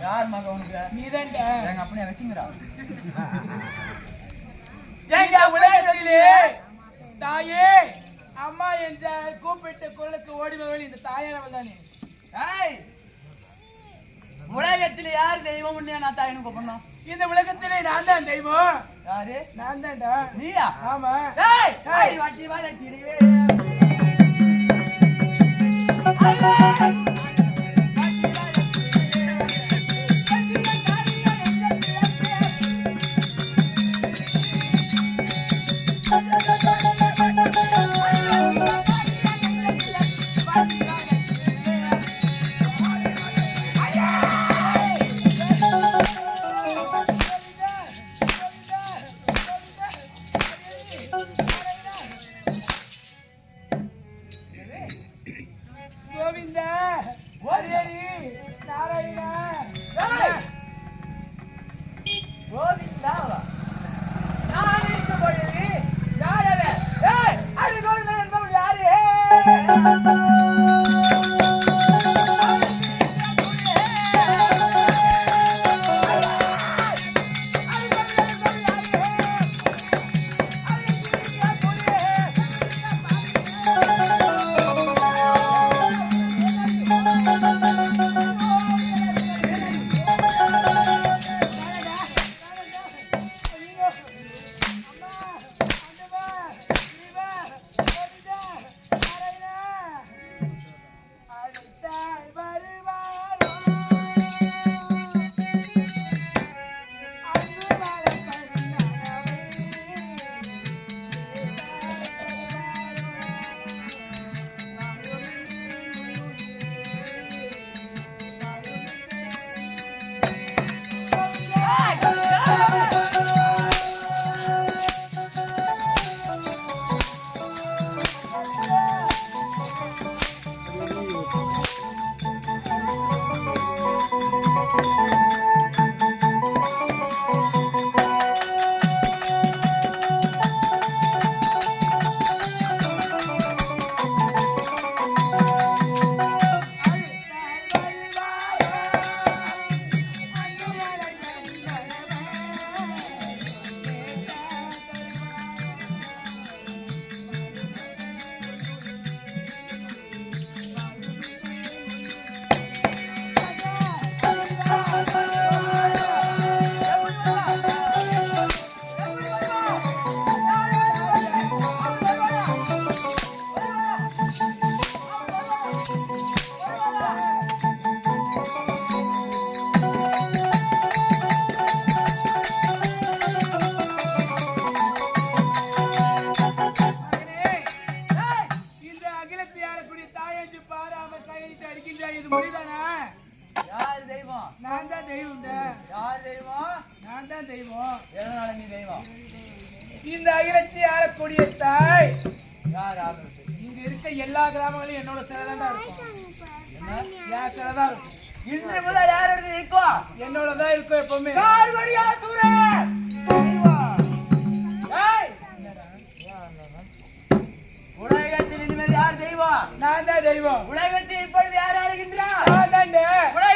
யார் மகன் உனக்கு நீதான்டா. எங்க அப்பனே வச்சுங்கிறா எங்க உலகத்திலே தாயே அம்மா என்ற கூப்பிட்ட குரலுக்கு ஓடி வருவல் இந்த தாயானவள் தானே ஏய் உலகத்துல யார் தெய்வம் உன்னைய நான் தாயினு கூப்பிடணும் இந்த உலகத்திலே நான் தான் தெய்வம். யாரு? நான் தான்டா. நீயா? ஆமா. ஏய் வட்டி வர திரிவே கோவிந்தாவா நான் இது முடிதானா யார் தெய்வம்? நான் தான் தெய்வம் யார் தெய்வம்? நான் தான் தெய்வம். எதனால நீ தெய்வம்? இந்த அகிலத்தை ஆளக்கூடிய தாய். யார் ஆகிறது இங்க இருக்க எல்லா கிராமங்களையும் என்னோட சிலைதான் இருக்கும். என் சிலைதான் இருக்கும். இன்று முதல் யாரோட இருக்கும் என்னோட தான் இருக்கும் எப்பவுமே நான் தான் தெய்வம். உலகத்தில் இப்பொழுது யார் ஆளுகின்றார் நான் உலகத்தில்